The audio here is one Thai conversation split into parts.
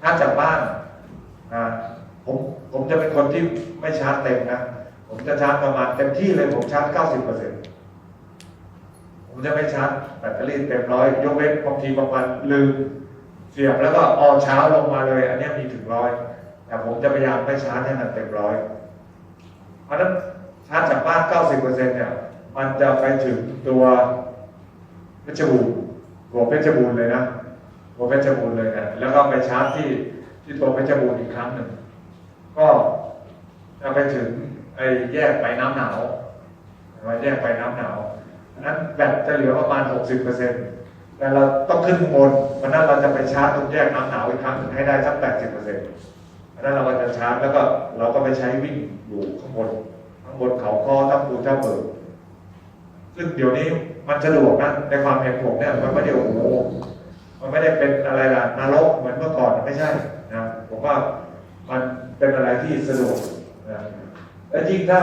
ชาร์จจากบ้านอ่าผมผมจะเป็นคนที่ไม่ชาร์จเต็มนะ ผมจะชาร์จประมาณเต็มที่เลยผมชาร์จ90เปอร์เซ็นต์ผมจะไม่ชาร์จแบตเตอรี่เต็มร้อยยกเว้นบางทีบางวันลืมเสียบแล้วก็ออเช้าลงมาเลย อันนี้มีถึงร้อยแต่ผมจะพยายามไม่ชาร์จให้มันเต็มร้อยเพราะนั้นชาร์จจากบ้าน 90เปอร์เซ็นต์เนี่ย มันจะไปถึงตัวเพชรบูรณ์หัวเพชรบูรณ์เลยนะ หัวเพชรบูรณ์เลยนะแล้วก็ไปชาร์จที่ที่ตัวเพชรบูรณ์อีกครั้งหนึ่ง ก็จะไปถึงไอ้แยกไปน้ำหนาวมาแยกไปน้ำหนาวอันนั้นแบตจะเหลือประมาณ 60%แต่เราต้องขึ้นบนวันนั้นเราจะไปชาร์จตรงแยกน้ำหนาวอีกครั้งหนึ่งให้ได้สัก 80%อันนั้นเราก็จะชาร์จแล้วก็เราก็ไปใช้วิ่งอยู่ข้างบนข้างบนเขาคอตั้งปูเจ้าเบิกซึ่งเดี๋ยวนี้มันสะดวกนะในความเห็นผมเนี่ยมันไม่ได้โอ้โห มันไม่ได้เป็นอะไรล่ะนรกเหมือนเมื่อก่อนไม่ใช่นะผมว่ามันเป็นอะไรที่สะดวกนะและยิ่งถ้า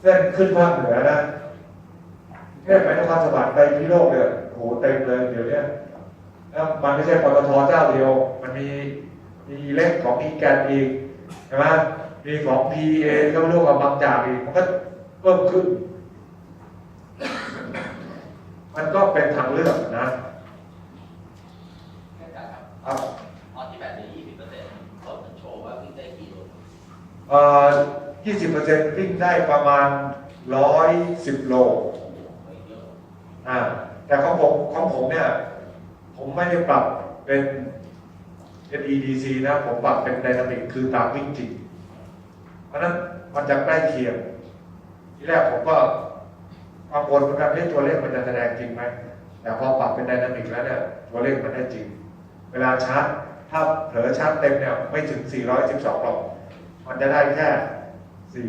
เส้นขึ้นภาคเหนือนะแค่ไปนครสวรรค์ไปพิโลกเนี่ยโอ้โหเต็มเลยเดี๋ยวนี้แล้วมันไม่ใช่ปตทเจ้าเดียว มันมีมีเล็กของอีแกนอีกใช่ไหมมีของ PA ก็ไม่รู้กับบางจากอีกมันก็เพิ่มขึ้น มันก็เป็นทางเลือกนะ ครับครับตอนที่แบตเหลือ20เปอร์เซ็นต์รถมันโชว์ว่าวิ่งได้กี่โลเอ่อ20%วิ่งได้ประมาณ110โลไม่เยอะอ่าแต่ของผมของผมเนี่ย ผมไม่ได้ปรับเป็น NEDC นะ ผมปรับเป็นไดนามิกคือตามวิ่งจริง เพราะฉะนั้นมันจะใกล้เคียง ที่แรกผมก็กังวลเหมือนกันเฮ้ยตัวเลขมันจะแสดงจริงไหมแต่พอปรับเป็นไดนามิกแล้วเนี่ยตัวเลขมันได้จริง เวลาชาร์จถ้าเผลอชาร์จเต็มเนี่ยไม่ถึง 412หรอก มันจะได้แค่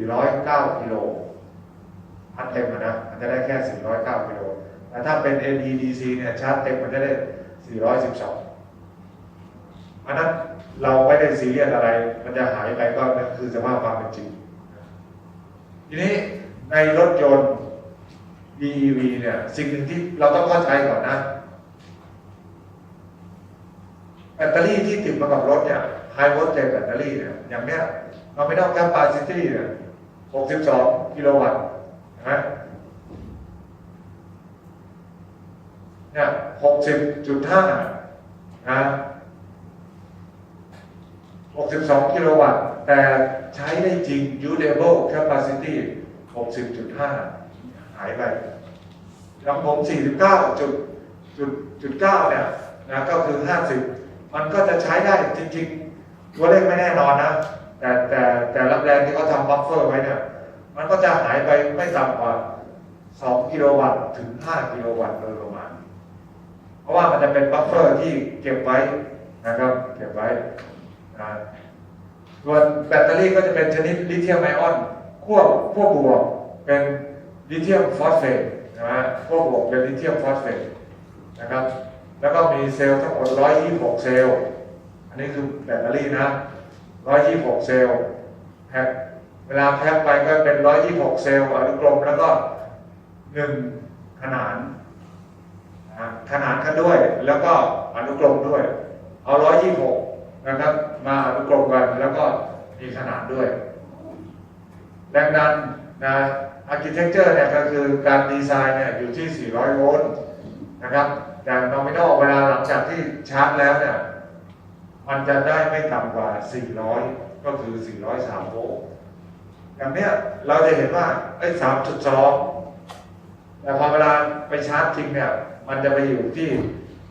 409กิโลพันเต็มนะ มันจะได้แค่ 409กิโลแต่ถ้าเป็น NEDC เนี่ยชาร์จเต็มมันจะได้ 412อันนั้นเราไม่ได้ซีเรียสอะไร มันจะหายไปก็นั่นคือสภาพความเป็นจริง ทีนี้ในรถยนต์ BEV เนี่ย สิ่งหนึ่งที่เราต้องเข้าใจก่อนนะ แบตเตอรี่ที่ติดมากับรถเนี่ย High Voltage แบตเตอรี่เนี่ยอย่างเนี้ยเราไม่ต้อง capacity เนี่ย62 กิโลวัตต์นะเนี่ย60.5นะ62 กิโลวัตต์ แต่ใช้ได้จริง usable capacity 60.5 หายไปของผม49จุดจุดจุด9เนี่ยนะก็คือ 50 มันก็จะใช้ได้จริงๆ ตัวเลขไม่แน่นอนนะ แต่แต่แต่ละแบรนด์ที่เขาทำบัฟเฟอร์ไว้เนี่ย มันก็จะหายไปไม่ต่ำกว่า 2 กิโลวัตต์ถึง 5 กิโลวัตต์โดยประมาณ เพราะว่ามันจะเป็นบัฟเฟอร์ที่เก็บไว้นะครับ เก็บไว้นะส่วนแบตเตอรี่ก็จะเป็นชนิดลิเธียมไอออนขั้วขั้วบวกเป็นลิเธียมฟอสเฟตนะฮะขั้วบวกเป็นลิเธียมฟอสเฟตนะครับ แล้วก็มีเซลล์ทั้งหมด 126 เซลล์ อันนี้คือแบตเตอรี่นะ 126 เซลล์แพ็คเวลาแพ็คไปก็เป็น 126 เซลล์อนุกรมแล้วก็ 1 ขนานขนาดกันด้วย แล้วก็อนุกรมด้วย เอา 126 นะครับ มาอนุกรมกันแล้วก็มีขนาดด้วย แรงดันนะอาร์เคเต็กเจอร์เนี่ยก็คือการดีไซน์เนี่ยอยู่ที่ 400 โวลต์นะครับ แต่ nominal เวลาหลังจากที่ชาร์จแล้วเนี่ย มันจะได้ไม่ต่ำกว่า 400 ก็คือ 403 โวลต์อย่างเนี้ยเราจะเห็นว่าไอ้3.2 แต่พอเวลาไปชาร์จจริงเนี่ย มันจะไปอยู่ที่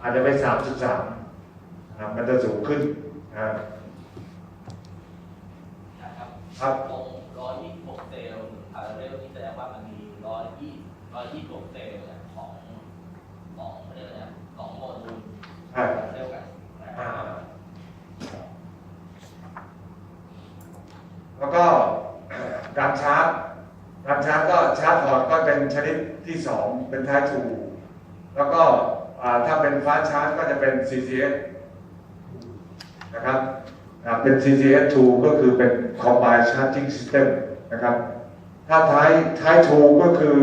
อาจจะไป 3.3นะครับมันจะสูงขึ้นนะครับนะครับครับตรง126เซลล์พาราเรลนี่แสดงว่ามันมี120 126เซลล์ เนี่ยของของเรียกอะไรนะของโมดูลใช่เซลล์กันนะอ่าแล้วก็การชาร์จการชาร์จก็ชาร์จพอร์ตก็เป็นชนิดที่สองเป็นไทป์2แล้วก็อ่าถ้าเป็นฟ้าชาร์จก็จะเป็น CCS นะครับอ่าเป็น CCS 2ก็คือเป็น Combined Charging System นะครับ ถ้าท้ายท้าย2ก็คือ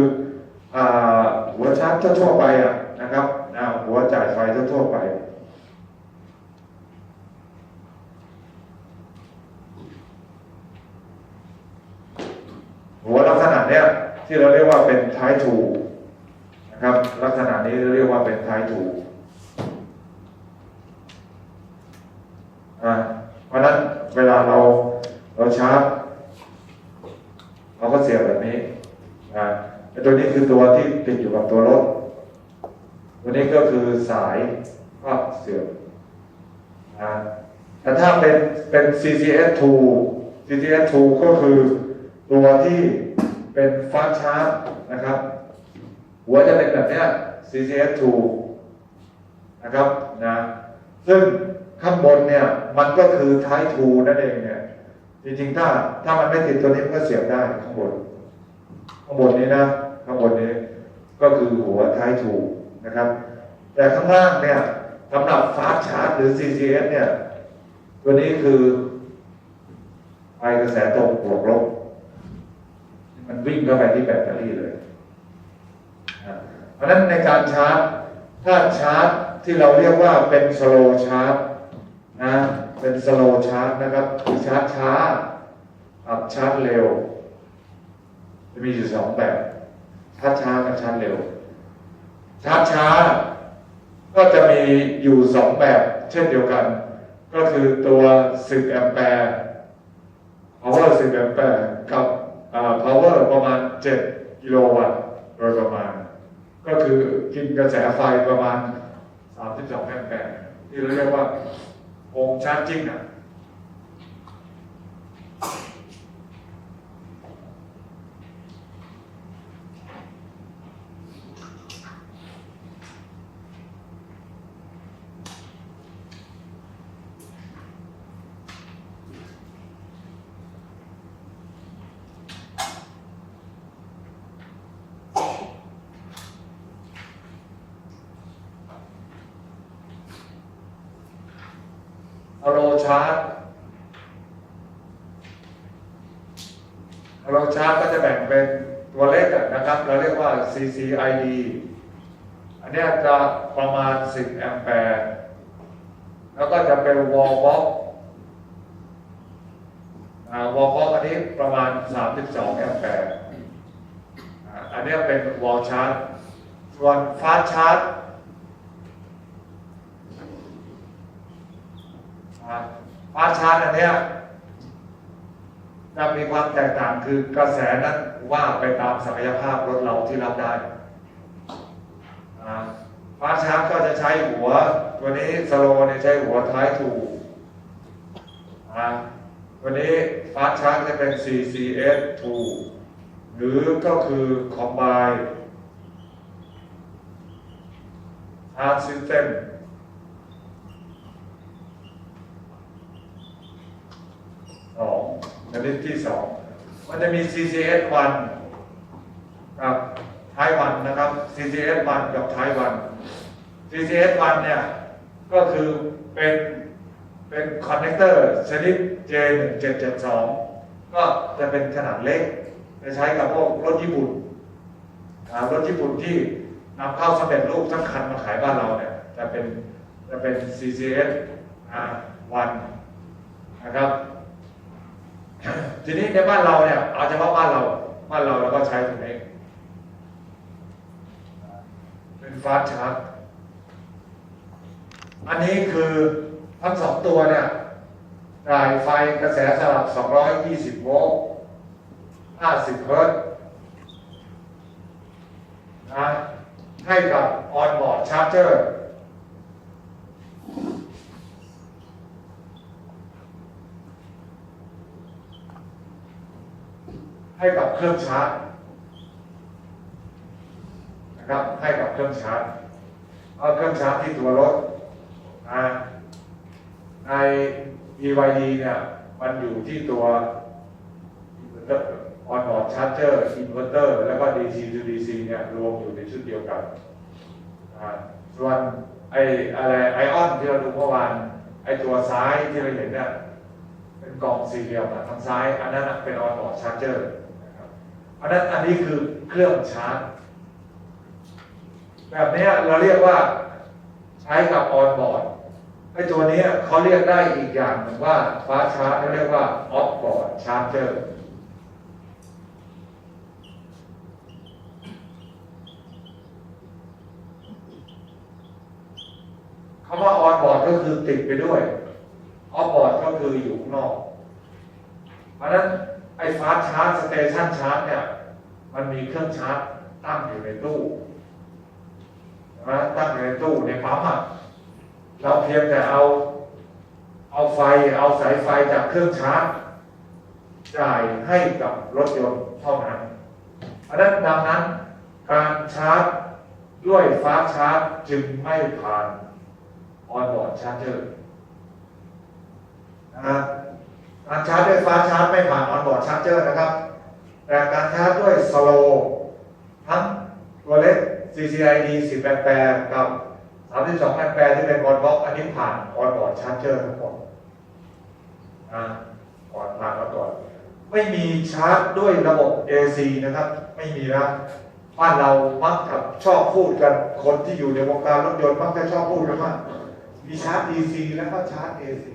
อ่าหัวชาร์จทั่วๆไปอะนะครับอ่าหัวจ่ายไฟทั่วๆไป หัวลักษณะเนี้ยที่เราเรียกว่าเป็นท้ายถูนะครับ ลักษณะนี้เราเรียกว่าเป็นท้ายถูอ่าเพราะนั้นเวลาเราเราชาร์จเราก็เสียบแบบนี้อ่าตัวนี้คือตัวที่ติดอยู่กับตัวรถ ตัวนี้ก็คือสายก็เสียบอ่าแต่ถ้าเป็นเป็น CCS2 CCS2 ก็คือตัวที่เป็นฟ้าชาร์จนะครับ หัวจะเป็นแบบเนี้ย CCS2 นะครับนะซึ่งข้างบนเนี่ยมันก็คือท้ายทูนั่นเองเนี่ยจริงๆถ้าถ้ามันไม่ติดตัวนี้มันก็เสียบได้ข้างบนข้างบนนี้นะข้างบนนี้ก็คือหัวท้ายทู นะครับ แต่ข้างล่างเนี่ยสำหรับฟาสชาร์จหรือ CCS เนี่ย ตัวนี้คือไฟกระแสตรงบวกลบ มันวิ่งเข้าไปที่แบตเตอรี่เลยเพราะฉะนั้นในการชาร์จ ถ้าชาร์จที่เราเรียกว่าเป็นสโลชาร์จนะเป็นสโลชาร์จนะครับคือชาร์จช้ากับชาร์จเร็ว จะมีอยู่สองแบบชาร์จช้ากับชาร์จเร็ว ชาร์จช้าก็จะมีอยู่สองแบบเช่นเดียวกัน ก็คือตัว 10 แอมแปร์ power 10 แอมแปร์กับอ่า power ประมาณ 7 กิโลวัตต์โดยประมาณ ก็คือกินกระแสไฟประมาณ 32 แอมแปร์ที่เราเรียกว่าโฮมชาร์จิ่งอะ ชาร์จเอาโลชาร์จก็จะแบ่งเป็นตัวเลขนะครับ เราเรียกว่า CCID อันนี้จะประมาณ 10 แอมแปร์ แล้วก็จะเป็นวอลบ็อกวอลบ็อกอันนี้ประมาณ 32 แอมแปร์ อันนี้เป็นวอลชาร์จส่วนฟาสชาร์จ ฟาชาร์จอันเนี้ยจะมีความแตกต่างคือกระแสนั้นว่าไปตามศักยภาพรถเราที่รับได้ฟาชาร์จก็จะใช้หัวตัวนี้สโลเนี่ยใช้หัวท้ายถูกตัวนี้ฟาสชาร์จจะเป็น CCS2 หรือก็คือ Combine Charge System สอง ชนิดที่สองมันจะมี CCS 1กับท้ายวันนะครับ CCS 1กับท้ายวัน CCS 1เนี่ยก็คือเป็นเป็นคอนเนคเตอร์ชนิด J1772 ก็จะเป็นขนาดเล็ก จะใช้กับพวกรถญี่ปุ่นรถญี่ปุ่นที่นำเข้าสำเร็จรูปทั้งคันมาขายบ้านเราเนี่ยจะเป็นจะเป็น CCS 1นะครับ ทีนี้ในบ้านเราเนี่ยเอาเฉพาะบ้านเรา บ้านเราเราก็ใช้ตรงนี้เป็นฟาสชาร์จอันนี้คือทั้งสองตัวเนี่ยจ่ายไฟกระแสสลับ 220 โวลต์ 50 เฮิร์ตนะให้กับออนบอร์ดชาร์เจอร์ ให้กับเครื่องชาร์จนะครับให้กับเครื่องชาร์จเอาเครื่องชาร์จที่ตัวรถนะใน BYD เนี่ยมันอยู่ที่ตัวออนบอร์ดชาร์เจอร์อินเวอร์เตอร์แล้วก็ DC to DC เนี่ยรวมอยู่ในชุดเดียวกันอ่าส่วนไออะไรไอออนที่เราดูเมื่อวานไอตัวซ้ายที่เราเห็นเนี่ยเป็นกล่องสี่เหลี่ยมอะทางซ้าย อันนั้นเป็นออนบอร์ดชาร์เจอร์ ราะนั้นอันนี้คือเครื่องชาร์จ แบบนี้เราเรียกว่าใช้กับออนบอร์ดไอ้ตัวนี้เขาเรียกได้อีกอย่างหนึ่งว่าฟ้าชาร์จเขาเรียกว่าออฟบอร์ดชาร์จเจอร์คำว่าออนบอร์ดก็คือติดไปด้วยออฟบอร์ดก็คืออยู่ข้างนอก เพราะนั้นไอ้ฟ้าชาร์จสเตชันชาร์จเนี่ย มันมีเครื่องชาร์จตั้งอยู่ในตู้นะตั้งอยู่ในตู้ในปั๊มอะเราเพียงแต่เอา เอาไฟเอาสายไฟจากเครื่องชาร์จจ่ายให้กับรถยนต์เท่านั้นเพราะนั้นดังนั้น การชาร์จด้วยฟ้าชาร์จจึงไม่ผ่านออนบอร์ดชาร์เจอร์นะครับการชาร์จด้วยฟ้าชาร์จไม่ผ่านออนบอร์ดชาร์เจอร์นะครับ แต่การชาร์จด้วยสโลทั้งตัวเล็ก CCID 10แอมแปร์กับ 32แอมแปร์ที่เป็นบอลบ็อกอันนี้ผ่านออนบอร์ดชาร์จเจอร์ทั้งหมดอ่าก่อนผ่านมาก่อนไม่มีชาร์จด้วยระบบ AC นะครับ ไม่มีนะบ้านเรามักกับชอบพูดกันคนที่อยู่ในวงการรถยนต์มักจะชอบพูดกันว่ามีชาร์จ DC แล้วก็ชาร์จ AC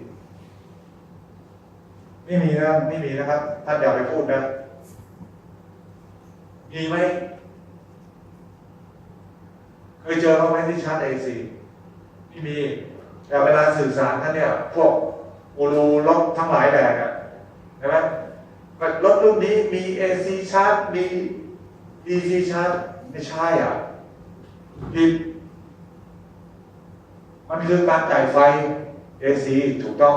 ไม่มีนะไม่มีนะครับ ท่านอย่าไปพูดนะ มีไหมเคยเจอเขาไหมที่ชาร์จ AC ไม่มี แต่เวลาสื่อสารท่านเนี่ย พวกกูรูรถทั้งหลายแหล่เนี่ยใช่ไหมรถรุ่นนี้มี AC ชาร์จมี DC ชาร์จไม่ใช่อะผิดมันคือการจ่ายไฟ AC ถูกต้อง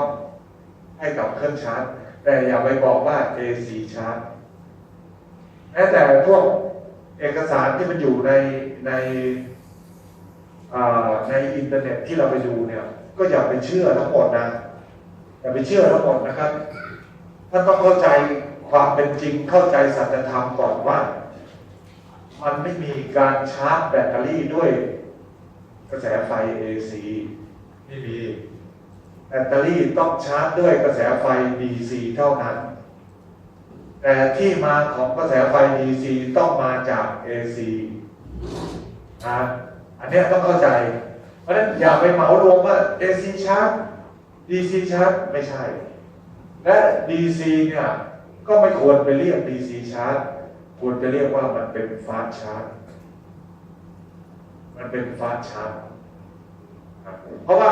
ให้กับเครื่องชาร์จ แต่อย่าไปบอกว่า AC ชาร์จ แม้แต่พวกเอกสารที่มันอยู่ในในในอินเทอร์เน็ตที่เราไปดูเนี่ย ก็อย่าไปเชื่อทั้งหมดนะอย่าไปเชื่อทั้งหมดนะครับท่านต้องเข้าใจความเป็นจริงเข้าใจสัจธรรมก่อนว่า มันไม่มีการชาร์จแบตเตอรี่ด้วยกระแสไฟ AC ไม่มีแบตเตอรี่ต้องชาร์จด้วยกระแสไฟ DC เท่านั้น แต่ที่มาของกระแสไฟ DC ต้องมาจาก AC นะอันนี้ต้องเข้าใจ เพราะฉะนั้นอย่าไปเหมารวมว่า AC ชาร์จ DC ชาร์จไม่ใช่ และ DC เนี่ยก็ไม่ควรไปเรียก DC ชาร์จควรจะเรียกว่ามันเป็นฟาสชาร์จ มันเป็นฟาสชาร์จ เพราะว่า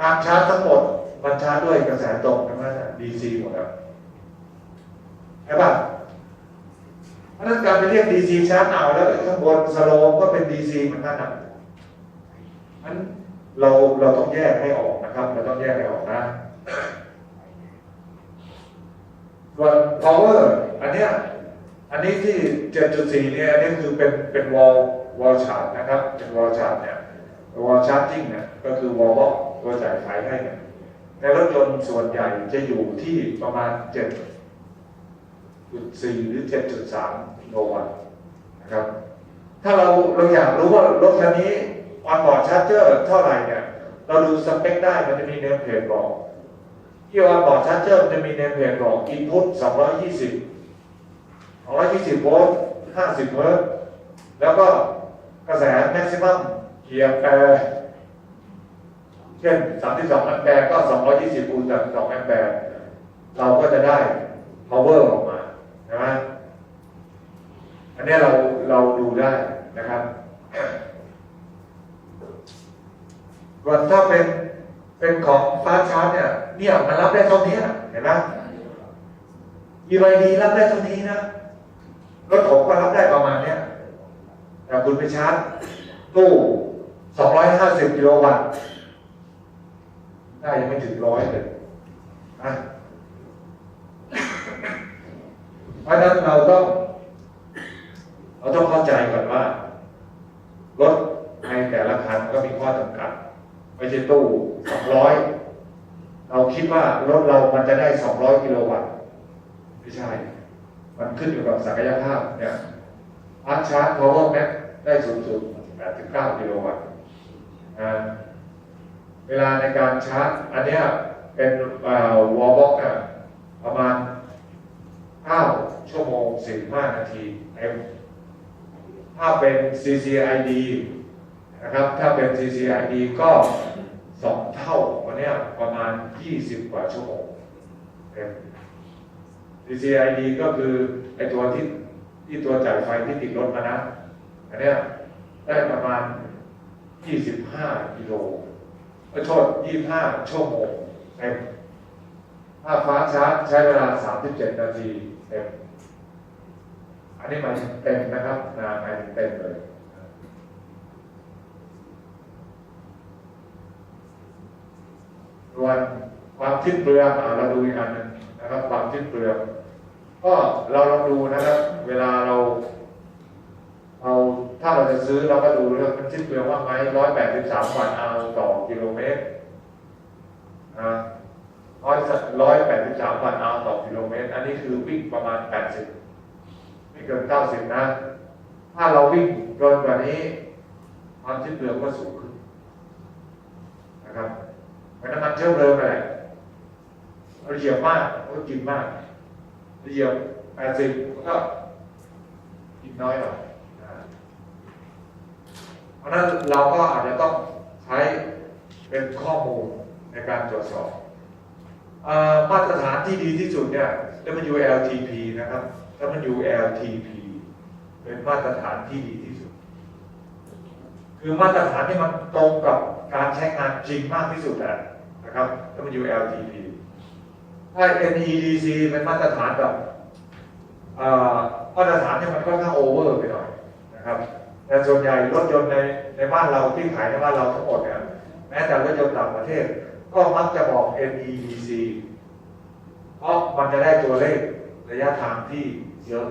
การชาร์จทั้งหมดมันชาร์จด้วยกระแสตรงทั้งนั้นอะ DC หมดแล้ว ใช่ป่ะเพราะนั้นการไปเรียก DC ชาร์จเอาแล้วข้างบนสโลมก็เป็น DC เหมือนกันอะนั้นเราเราต้องแยกให้ออกนะครับ เราต้องแยกให้ออกนะส่วน power อันเนี้ยอันนี้ที่ 7.4 เนี่ยอันนี้คือเป็นเป็นวอลวอลชาร์จนะครับ เป็นวอลชาร์จเนี่ยวอลชาร์จิ่งเนี่ยก็คือวอลบ็อกตัวจ่ายไฟให้เนี่ยในรถยนต์ส่วนใหญ่จะอยู่ที่ประมาณ 7.4 หรือ 7.3โลวัตต์นะครับ ถ้าเราเราอยากรู้ว่ารถคันนี้ออนบอร์ดชาร์จเจอร์เท่าไหร่เนี่ย เราดูสเปคได้มันจะมีเนมเพจบอกที่ออนบอชาร์จเจอร์มันจะมีเนมเพจบอก input 220 220 โวลต์ 50 เฮิร์ตแล้วก็กระแส maximum กี่แอมแปร์เช่น 32 แอมแปร์ก็ 220 คูณ32 แอมแปร์ เราก็จะได้ power ออก นนี้เราเราดูได้นะครับส่วนถ้าเป็นเป็นของฟ้าชาร์จเนี่ยเนี่ยมันรับได้เท่านี้เห็นไหม BYD รับได้เท่านี้นะรถผมก็รับได้ประมาณเนี้ยแต่คุณไปชาร์จตู้250กิโลวัตต์ได้ยังไม่ถึงร้อยเลยนะเพราะฉะนั้นเราต้อง เราต้องเข้าใจก่อนว่ารถในแต่ละคันก็มีข้อจำกัดไม่ใช่ตู้200เราคิดว่ารถเรามันจะได้200กิโลวัตต์ไม่ใช่ มันขึ้นอยู่กับศักยภาพเนี่ยพาร์ชาร์จ power max ได้สูงสุด8-9กิโลวัตต์นะเวลาในการชาร์จ อันนี้เป็นวอลบ็อกประมาณ9ชั่วโมง45นาทีเต็ม ถ้าเป็น CCID นะครับถ้าเป็น CCID ก็2เท่าวันเนี้ยประมาณ 20 กว่าชั่วโมงเต็ม DCID ก็คือไอตัวที่ที่ตัวจ่ายไฟที่ติดรถมานะ อันเนี้ยได้ประมาณ 25 กิโลไม่โทษ 25 ชั่วโมงเต็มถ้าฟ้าชาร์จใช้เวลา 37 นาทีเต็ม อันนี้หมายถึงเต็มนะครับนะหมายถึงเต็มเลยส่วนความสิ้นเปลืองอะเราดูอีกอันหนึงนะครับ ความสิ้นเปลืองก็เราลองดูนะครับ เวลาเราเอาถ้าเราจะซื้อเราก็ดูเรื่องมันสิ้นเปลืองว่าไหมร้อยแปดสิบสามวัตต์เอาต่อกิโลเมตรนะร้อยร้อยแปดสิบสามวัตต์เอาต่อกิโลเมตร อันนี้คือวิ่งประมาณแปดสิบ ไม่เกินเก้าสิบนะ ถ้าเราวิ่งเกินกว่านี้ ความสิ้นเปลืองก็สูงขึ้นนะครับเหมือนน้ำมันเชื้อเพลิงไปแหละเราเหยียบมากก็กินมากเราเหยียบแปดสิบก็กินน้อยหน่อยเพราะนั้นเราก็อาจจะต้องใช้เป็นข้อมูลในการตรวจสอบ มาตรฐานที่ดีที่สุดเนี่ย WLTP นะครับ WLTP เป็นมาตรฐานที่ดีที่สุด คือมาตรฐานที่มันตรงกับการใช้งานจริงมากที่สุดอะนะครับ WLTP ถ้า NEDC เป็นมาตรฐานแบบอ่อมาตรฐานที่มันค่อนข้างโอเวอร์ไปหน่อยนะครับ แต่ส่วนใหญ่รถยนต์ในในบ้านเราที่ขายในบ้านเราทั้งหมดเนี่ยแม้แต่รถยนต์ต่างประเทศ ก็มักจะบอก MEDC เพราะมันจะได้ตัวเลขระยะทางที่เยอะ